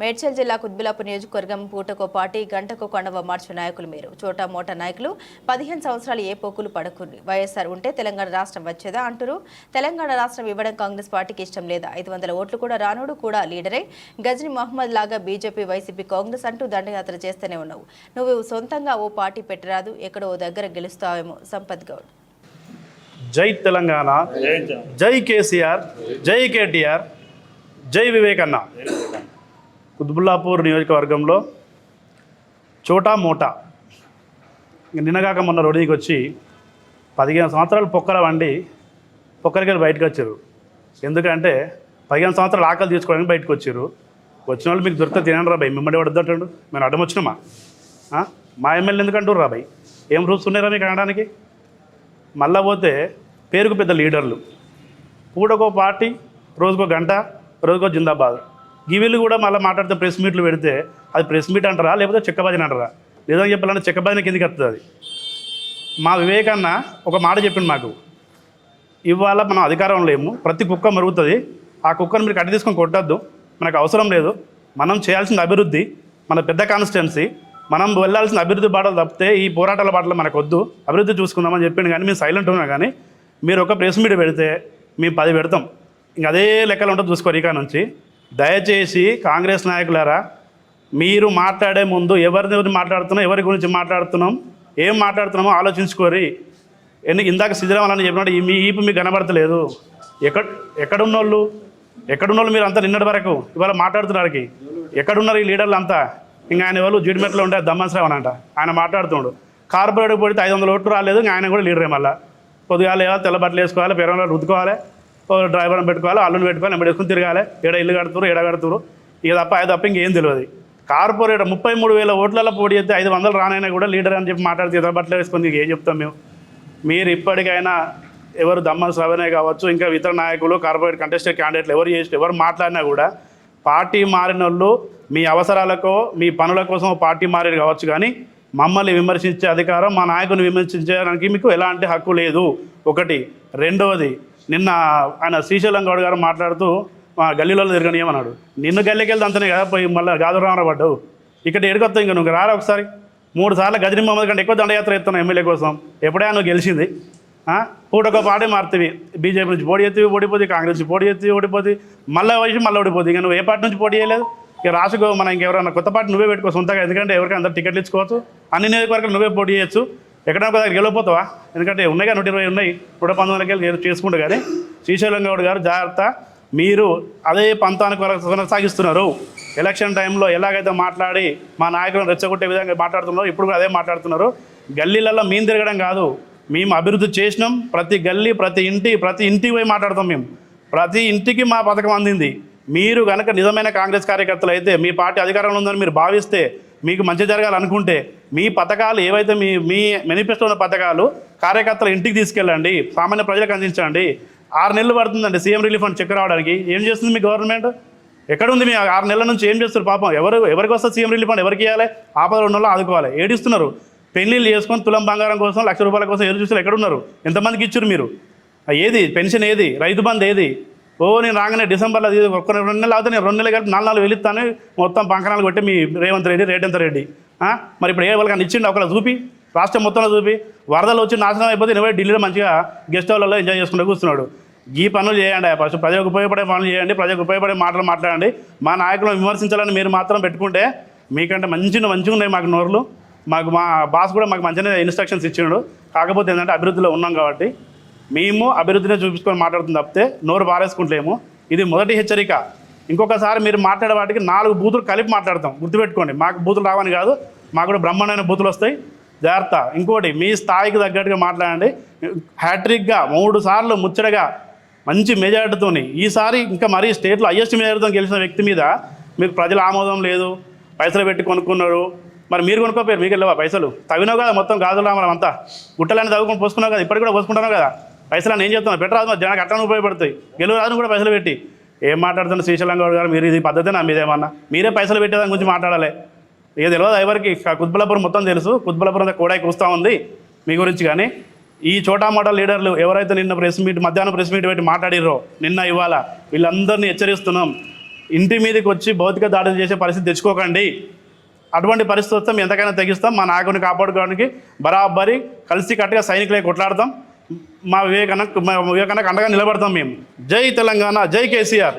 మేడ్చల్ జిల్లా కుత్బులాపు నియోజకవర్గం పూటకో పాటి గంటకు కొండవ మార్చు నాయకులు మీరు. చోటా మోటా నాయకులు పదిహేను సంవత్సరాలు ఏ పోకులు పడకుని వైఎస్ఆర్ ఉంటే తెలంగాణ రాష్ట్రం వచ్చేదా అంటారు తెలంగాణ రాష్ట్రం ఇవ్వడం కాంగ్రెస్ పార్టీకి ఇష్టం లేదా? ఐదు వందల ఓట్లు కూడా రానుడు కూడా లీడరే. గజని మహమ్మద్ లాగా బీజేపీ వైసీపీ కాంగ్రెస్ అంటూ దండయాత్ర చేస్తూనే ఉన్నావు. నువ్వు సొంతంగా ఓ పార్టీ పెట్టరాదు. ఎక్కడో ఓ దగ్గర గెలుస్తావేమో సంపత్ గౌడ్. జై తెలంగాణ. జై కేసీఆర్ జై కేటీఆర్ జై వివేకన్న. కుత్బుల్లాపూర్ నియోజకవర్గంలో చోటా మోటా. నిన్నగాక మొన్న రోడ్డుకి వచ్చి పదిహేను సంవత్సరాలు పొక్కల వండి పొక్కలకి బయటకు వచ్చారు ఎందుకంటే పదిహేను సంవత్సరాలు ఆకలి తీసుకోవడానికి బయటకు వచ్చారు వచ్చిన వాళ్ళు మీకు దొరికితే తినండి రాబాయ్ మిమ్మల్ని వద్దటండు? మేము అడ్డం వచ్చినామా? మా ఎమ్మెల్యే ఎందుకంటారు రా ఏం రూల్స్ ఉన్నారా మీకు అనడానికి? మళ్ళా పోతే పేరుకు పెద్ద లీడర్లు. పూటకో పార్టీ రోజుకో గంట రోజుకో జిందాబాద్. వీళ్ళు కూడా మళ్ళీ మాట్లాడితే ప్రెస్ మీట్లు పెడితే అది ప్రెస్ మీట్ అంటారా లేకపోతే చెక్కబాజీని అంటారా? లేదని చెప్పాలంటే చెక్కబాజిన కిందకి వస్తుంది అది మా వివేకన్న ఒక మాట చెప్పింది మాకు. ఇవాళ మనం అధికారం లేము ప్రతి కుక్క మరుగుతుంది. ఆ కుక్కను మీరు కట్టి తీసుకొని కొట్టద్దు మనకు అవసరం లేదు. మనం చేయాల్సిన అభివృద్ధి మన పెద్ద కాన్స్టిట్యున్సీ మనం వెళ్ళాల్సిన అభివృద్ధి బాటలు తప్పితే ఈ పోరాటాల బాటలు మనకు వద్దు అభివృద్ధి చూసుకుందామని చెప్పింది కానీ మేము సైలెంట్ ఉన్నా కానీ మీరు ఒక ప్రెస్ మీట్ పెడితే మేము పది పెడతాం. ఇంక అదే లెక్కలు ఉంటుంది చూసుకోరు ఇక నుంచి. దయచేసి కాంగ్రెస్ నాయకులారా మీరు మాట్లాడే ముందు ఎవరి గురించి మాట్లాడుతున్నాం ఎవరి గురించి మాట్లాడుతున్నాం ఏం మాట్లాడుతున్నామో ఆలోచించుకోరి. ఎందుకు ఇందాక సిద్ధరామని చెప్పినట్టు మీ ఈపు మీకు కనబడతలేదు. ఎక్కడ ఎక్కడున్నోళ్ళు? ఎక్కడున్నోళ్ళు మీరు అంతా నిన్నటి వరకు ఇవాళ మాట్లాడుతున్నారకి ఎక్కడున్నారు ఈ లీడర్లు అంతా? ఇంకా ఆయన వాళ్ళు జీడిమెట్లో ఉండే దమ్మశ్రావణ అంట. ఆయన మాట్లాడుతున్నాడు. కార్పొరేట్ పడితే ఐదు వందల ఓట్లు రాలేదు ఇంకా ఆయన కూడా లీడరే మళ్ళీ. పొద్దుగా లేవాలి తెల్ల బట్టలు వేసుకోవాలి పెరంలో రుద్దుకోవాలి. డ్రైవర్ని పెట్టుకోవాలి అల్లుని పెట్టుకోవాలి నెంబర్ వేసుకుని తిరగాలి ఏడ ఇల్లు కడుతురు ఏడ కడుతురు ఇక తప్ప అది తప్ప ఇంకేం తెలియదు. కార్పొరేట్ ముప్పై మూడు వేల ఓట్లలో పోటీ చేస్తే ఐదు వందలు రానైనా కూడా లీడర్ అని చెప్పి మాట్లాడితే ఇతర బట్టలు వేసుకొని ఏం చెప్తాం మేము? మీరు ఇప్పటికైనా ఎవరు దమ్మ సవనే కావచ్చు ఇంకా ఇతర నాయకులు కార్పొరేట్ కంటెస్టెడ్ క్యాండిడేట్లు ఎవరు చేసి ఎవరు మాట్లాడినా కూడా పార్టీ మారిన వాళ్ళు మీ అవసరాలకో మీ పనుల కోసం పార్టీ మారేది కావచ్చు కానీ మమ్మల్ని విమర్శించే అధికారం మా నాయకుని విమర్శించడానికి మీకు ఎలాంటి హక్కు లేదు. ఒకటి. రెండవది నిన్న ఆయన శ్రీశైలం గౌడ్ గారు మాట్లాడుతూ మా గల్లీలో తిరగనియమన్నాడు. నిన్ను గల్లీకి వెళ్తే అంతనే కదా పోయి మళ్ళీ గాదురామరా పడ్డావు. ఇక్కడ ఎడుకొస్తావు ఇంకా నువ్వు రారా ఒకసారి. మూడు సార్లు గజని మహమ్మద్ కంటే ఎక్కువ దండయాత్ర ఎత్తున్నావు ఎమ్మెల్యే కోసం. ఎప్పుడైనా నువ్వు గెలిచింది. ఆ? పూటొక పాటే మారుతుంది బీజేపీ నుంచి పోటీ ఎత్తివి ఓడిపోతుంది కాంగ్రెస్ నుంచి పోటీ ఎత్తివి ఓడిపోతుంది మళ్ళీ వచ్చి మళ్ళీ ఓడిపోతుంది ఇంకా నువ్వు ఏ పార్టీ నుంచి పోటీ చేయలేదు? ఇక రాసుకో మనం ఇంకెవరైనా కొత్త పార్టీ నువ్వే పెట్టుకో సొంతగా. ఎందుకంటే ఎవరికైనా అందరు టికెట్లు ఇచ్చుకోవచ్చు. అన్ని నియోజకవర్గాలు నువ్వే పోటీ చేయొచ్చు. ఎక్కడైనా ఒక దగ్గర ఎందుకంటే ఉన్నాయి కానీ నూట ఇరవై ఉన్నాయి. నూట పంతొమ్మిది వెళ్ళి చేసుకుంటూ కానీ శ్రీశైలం గౌడ్ గారు జాగ్రత్త. మీరు అదే పంతానికి కొనసాగిస్తున్నారు. ఎలక్షన్ టైంలో ఎలాగైతే మాట్లాడి మా నాయకులను రెచ్చగొట్టే విధంగా మాట్లాడుతున్నారో ఇప్పుడు కూడా అదే మాట్లాడుతున్నారు. గల్లీలలో మేము తిరగడం కాదు. మేము అభివృద్ధి చేసినాం. ప్రతి గల్లీ ప్రతి ఇంటి ప్రతి ఇంటికి పోయి మాట్లాడతాం మేము. ప్రతి ఇంటికి మా పథకం అందింది. మీరు కనుక నిజమైన కాంగ్రెస్ కార్యకర్తలు అయితే మీ పార్టీ అధికారంలో ఉందని మీరు భావిస్తే మీకు మంచి జరగాలనుకుంటే మీ పథకాలు ఏవైతే మీ మీ మేనిఫెస్టో ఉన్న పథకాలు కార్యకర్తలు ఇంటికి తీసుకెళ్ళండి సామాన్య ప్రజలకు అందించండి. ఆరు నెలలు పడుతుందండి సీఎం రిలీఫ్ ఫండ్ చెక్ రావడానికి. ఏం చేస్తుంది మీ గవర్నమెంట్? ఎక్కడుంది మీ ఆరు నెలల నుంచి ఏం చేస్తారు పాపం? ఎవరు ఎవరికి వస్తుంది సీఎం రిలీఫ్ ఫండ్? ఎవరికి ఇవ్వాలి? ఆపద రెండు ఆదుకోవాలి. ఏడిస్తున్నారు. పెళ్ళిళ్ళు చేసుకొని తులం బంగారం కోసం లక్ష రూపాయల కోసం ఎదురు చూస్తారు ఎక్కడున్నారు? ఎంతమందికి ఇచ్చారు మీరు? ఏది? పెన్షన్ ఏది? రైతు బంద్ ఏది? ఓ నేను రాగానే డిసెంబర్లో అది ఒక్క రెండు నెలలు అవుతాయి నేను రెండు నెలలు కలిపి నాలుగు నాలుగు వెళుతాను. మొత్తం పంకణాలు కొట్టి మీ రేవంత్ రెడ్డి రేటంత రెడ్డి. మరి ఇప్పుడు ఏ వాళ్ళకి ఇచ్చిండు ఒకవేళ చూపి రాష్ట్రం మొత్తంలో చూపి. వరదలు వచ్చి నాశనం అయిపోతే నువ్వే ఢిల్లీలో మంచిగా గెస్ట్ హౌల్లో ఎంజాయ్ చేసుకుంటూ కూర్చున్నాడు. ఈ పనులు చేయండి ఫస్ట్. ప్రజలకు ఉపయోగపడే పనులు చేయండి ప్రజలకు ఉపయోగపడే మాటలు మాట్లాడండి. మా నాయకులను విమర్శించాలని మీరు మాత్రం పెట్టుకుంటే మీకంటే మంచి మంచిగా ఉన్నాయి మాకు నోర్లు. మాకు మా బాస్ కూడా మాకు మంచిగా ఇన్స్ట్రక్షన్స్ ఇచ్చిండు. కాకపోతే ఏంటంటే అభివృద్ధిలో ఉన్నాం కాబట్టి మేము అభివృద్ధిని చూపించుకొని మాట్లాడుతుంది తప్పితే నోరు పారేసుకుంటలేము. ఇది మొదటి హెచ్చరిక. ఇంకొకసారి మీరు మాట్లాడే వాటికి నాలుగు బూతులు కలిపి మాట్లాడతాం. గుర్తుపెట్టుకోండి మాకు బూతులు రావని కాదు మాకు కూడా బ్రహ్మాండమైన బూతులు వస్తాయి. జాగ్రత్త. ఇంకోటి మీ స్థాయికి తగ్గట్టుగా మాట్లాడండి. హ్యాట్రిక్గా మూడు సార్లు ముచ్చటగా మంచి మెజార్టీతోని. ఈసారి ఇంకా మరీ స్టేట్లో హయ్యెస్ట్ మెజార్టీతో గెలిచిన వ్యక్తి మీద మీకు ప్రజల ఆమోదం లేదు పైసలు పెట్టి కొనుక్కున్నారు మరి మీరు కొనుక్కోపోయారు మీకు వెళ్ళవా పైసలు? తగినావు కదా మొత్తం గాజులు మనం అంతా. గుట్టలని తవ్వుకొని పోసుకున్నావు కదా ఇప్పటికి కూడా పోసుకుంటున్నావు కదా? పైసలు నేను చెప్తున్నా. పెట్టరాదు జనానికి అట్లా ఉపయోగపడతాయి. గెలువు కూడా పైసలు పెట్టి. ఏం మాట్లాడుతున్న శ్రీశైలం గౌడ్ గారు? మీరు ఇది పద్ధతేనా మీదేమన్నా మీరే పైసలు పెట్టేదాని గురించి మాట్లాడాలి. ఇక తెలియదు ఎవరికి. కుత్బలాపురం మొత్తం తెలుసు. కుత్బలాపురం కూడా కూస్తూ ఉంది మీ గురించి కానీ. ఈ చోటా మోటా లీడర్లు ఎవరైతే నిన్న ప్రెస్ మీట్ మధ్యాహ్నం ప్రెస్ మీట్ పెట్టి మాట్లాడిరో నిన్న ఇవాళ వీళ్ళందరినీ హెచ్చరిస్తున్నాం. ఇంటి మీదకి వచ్చి భౌతిక దాడులు చేసే పరిస్థితి తెచ్చుకోకండి. అటువంటి పరిస్థితి వస్తాం ఎంతకైనా తగ్గిస్తాం మా నాయకుని కాపాడుకోవడానికి బరాబరి కలిసి కట్టుగా సైనికులే కొట్లాడతాం. మా వివేకన మా వివేకానందకు అండగా నిలబడతాం మేము. జై తెలంగాణ జై కేసీఆర్.